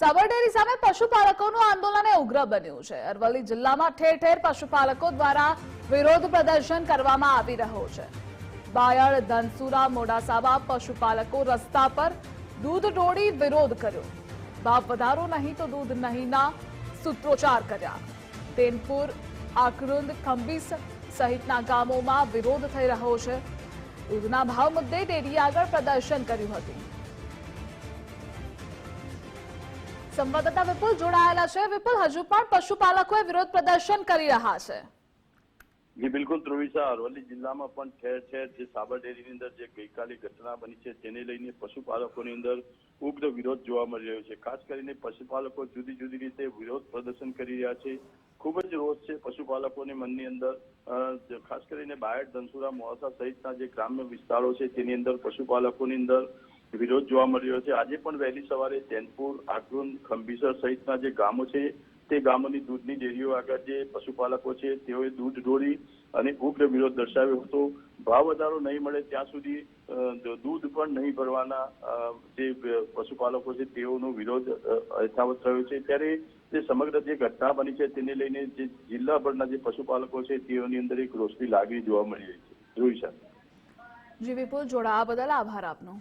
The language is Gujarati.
સાબરડેરી સામે પશુપાલકોનું આંદોલન ઉગ્ર બન્યું છે. અરવલ્લી જિલ્લામાં ઠેર ઠેર પશુપાલકો દ્વારા વિરોધ પ્રદર્શન કરવામાં આવી રહ્યો છે. બાયડ, ધનસુરા મોડાસામાં પશુપાલકો રસ્તા પર દૂધ ઢોળી વિરોધ કર્યો. ભાવ વધારો નહીં તો દૂધ નહીંના સૂત્રોચ્ચાર કર્યા. તેનપુર, આકરુંદ, ખંભીસ સહિતના ગામોમાં વિરોધ થઈ રહ્યો છે. દૂધના ભાવ મુદ્દે ડેરી આગળ પ્રદર્શન કર્યું હતું. સંવાદદાતા વિપુલ જોડાયેલા છે. વિપુલ, હજુ પણ પશુપાલકોએ વિરોધ પ્રદર્શન કરી રહ્યા છે. જી, બિલકુલ. ધ્રુવિસા અરવલ્લી જિલ્લામાં પણ ઠેર ઠેર જે સાબર ડેરીની અંદર જે ગઈકાલે ઘટના બની છે, તેને લઈને પશુપાલકોની અંદર ઉગ્ર વિરોધ જોવા મળી રહ્યો છે. ખાસ કરીને પશુપાલકો જુદી જુદી રીતે વિરોધ પ્રદર્શન કરી રહ્યા છે. ખૂબ જ રોષ છે પશુપાલકોની મનની અંદર. ખાસ કરીને બાયડ ધનસુરા મોડાસા સહિતના જે ગ્રામ્ય વિસ્તારો છે, તેની અંદર પશુપાલકોની અંદર વિરોધ જોવા મળ્યો છે. આજે પણ વહેલી સવારે ચેનપુર આકરુન, ખંભીસર સહિતના જે ગામો છે, તે ગામોની દૂધની ડેરીઓ આગળ જે પશુપાલકો છે, તેઓએ દૂધ ઢોળી અને ઉગ્ર વિરોધ દર્શાવ્યો હતો. ભાવ વધારો નહીં મળે ત્યાં સુધી દૂધ પણ નહીં ભરવાના જે પશુપાલકો છે, તેઓનો વિરોધ યથાવત થયો છે. ત્યારે જે સમગ્ર જે ઘટના બની છે, તેને લઈને જે જિલ્લાભરના જે પશુપાલકો છે, તેઓની અંદર એક રોષની લાગણી જોવા મળી રહી છે. જોઈ શકે. જી વિપુલ જોડાવા બદલ આભાર આપનો.